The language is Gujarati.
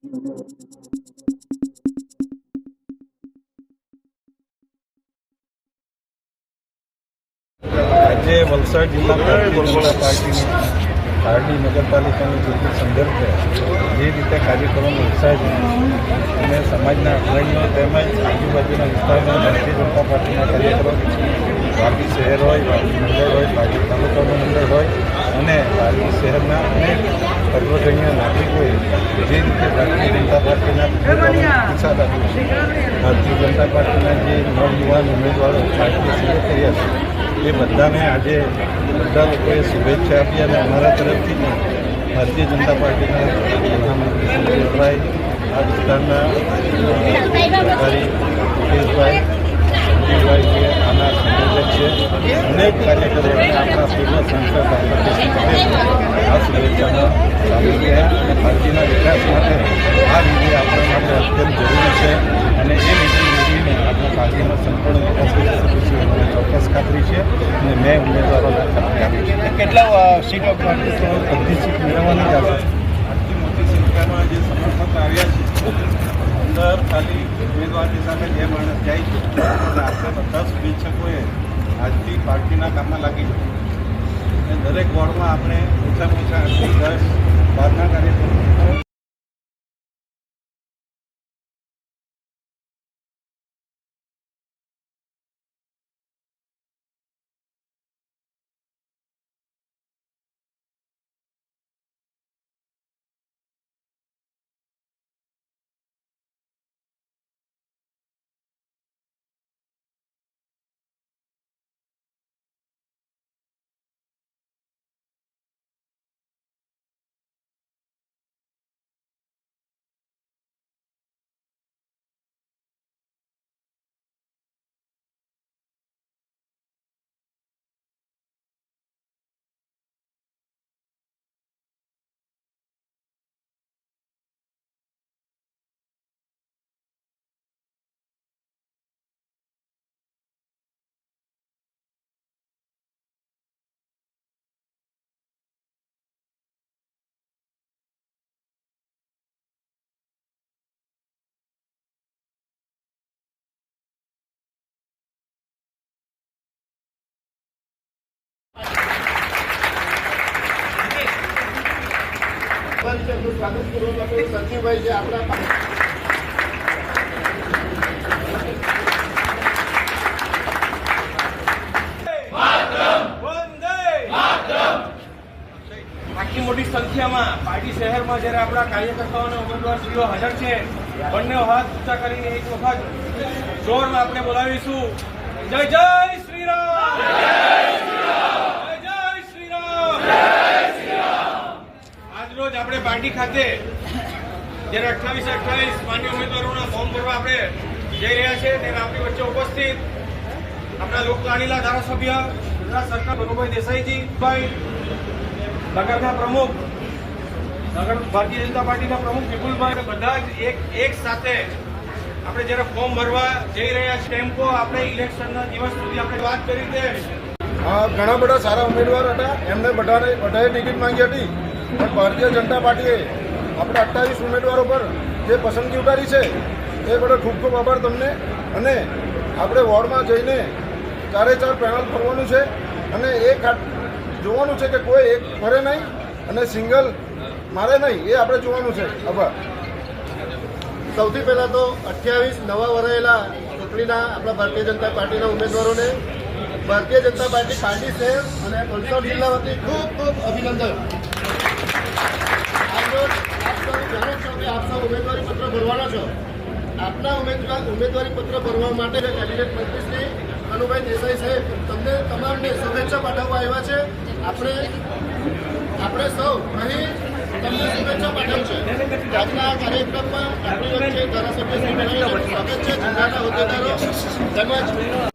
આજે વલસાડ જિલ્લા ભારતીય પાર્ટીની પારડી નગરપાલિકાની ચૂંટણી સંદર્ભે જે રીતે કાર્યક્રમો ઉત્સાહ અને સમાજના અગ્રણીઓ તેમજ આજુબાજુના વિસ્તારમાં ભારતીય જનતા પાર્ટીના કાર્યક્રમો, વાપી શહેર હોય, વાપી મંડળ હોય પાર્ટી તાલુકાનું મંડળ હોય, અને પારડી શહેરના અનેક સર્વજનીય નાગરિકોએ જે રીતે ભારતીય જનતા પાર્ટીના ઉમેદવારોને પ્રતિસાદ આપ્યો છે ભારતીય જનતા પાર્ટીના જે નવયુવાન ઉમેદવારો પાર્ટીએ સિલેક્ટ કર્યા છે એ બધાને આજે બધા લોકોએ શુભેચ્છા આપી અને અમારા તરફથી પણ ભારતીય જનતા પાર્ટીના મહામંત્રી શ્રી દેવભાઈ આ વિસ્તારના સરકારી મુકેશભાઈ સંજયભાઈ છે આના સંયોજક છે અનેક કાર્યકરોને આપણા પૂર્વ સાંસદ રામપ્રકાશ પટેલ આ શુભેચ્છાનો સામેલ અને પાર્ટીના વિકાસ માટે આ વિધિ આપણા માટે અત્યંત જરૂરી છે અને એ નીતિ મેળવીને આપણા પાર્ટીનો સંપૂર્ણ વિકાસ કરી શકીશું એમને ચોક્કસ ખાતરી છે અને મેં ઉમેદવારોને ખાતરી આપી છે. કેટલા સીટો બધી સીટ મેળવવાની જ છે. આટલી મોટી સંખ્યામાં જે સમર્થક આવ્યા છે અંદર ખાલી ઉમેદવારની સામે જે માણસ જાય છે. અને આપણે બધા શુભેચ્છકોએ આજથી પાર્ટીના કામમાં લાગી જવું અને દરેક વોર્ડમાં આપણે estamos aqui, nós, para nada છે આટલી મોટી સંખ્યામાં પાર્ટી શહેરમાં જ્યારે આપણા કાર્યકર્તાઓ અને ઉમેદવારશ્રીઓ હાજર છે, બંને હાથ ઊંચા કરીને એક વખત જોરમાં આપણે બોલાવીશું. જય જય શ્રી રામ જય જય શ્રી રામ આજ રોજ આપણે પાર્ટી ખાતે જ્યારે અઠ્ઠાવીસ અઠ્ઠાવીસ માન્ય ઉમેદવારોના ફોર્મ ભરવા આપણે જઈ રહ્યા છે ત્યારે આપણી વચ્ચે ઉપસ્થિત આપણા લોકલાડીલા ધારાસભ્ય ગુજરાત સરકાર મનુભાઈ દેસાઈજી, ભાઈ નગરના પ્રમુખ, નગર ભારતીય જનતા પાર્ટીના પ્રમુખ વિપુલભાઈ બધા જ એક એક સાથે આપણે જ્યારે ફોર્મ ભરવા જઈ રહ્યા છીએ, ટેમ્પો આપણે ઇલેક્શનના દિવસ સુધી આપણે વાત કરી તે ઘણા બધા સારા ઉમેદવાર હતા. એમને બધાને બધાએ ટિકિટ માંગી હતી. પણ ભારતીય જનતા પાર્ટીએ આપણે અઠ્ઠાવીસ ઉમેદવારો પર જે પસંદગી ઉતારી છે, એ બધો ખૂબ ખૂબ આભાર તમને. અને આપણે વોર્ડમાં જઈને ચારે ચાર પેનલ ફરવાનું છે અને એ જોવાનું છે કે કોઈ એક ફરે નહીં અને સિંગલ મારે નહીં, એ આપણે જોવાનું છે. આભાર. સૌથી પહેલાં તો અઠ્યાવીસ નવા વરાયેલા ચૂંટણીના આપણા ભારતીય જનતા પાર્ટીના ઉમેદવારોને ભારતીય જનતા પાર્ટી પાર્ટી છે અને વલસાડ જિલ્લા વતી ખૂબ ખૂબ અભિનંદન. આપના ઉમેદવાર ઉમેદવારી પત્ર ભરવા માટે કેબિનેટ મંત્રી શ્રી દેસાઈ સાહેબ તમને તમામને શુભેચ્છા પાઠવવા આવ્યા છે આપણે આપણે સૌ અહીં તમને શુભેચ્છા પાઠવ છે આજના કાર્યક્રમમાં આપણી વચ્ચે ધારાસભ્ય જિલ્લાના હોદ્દેદારો તેમજ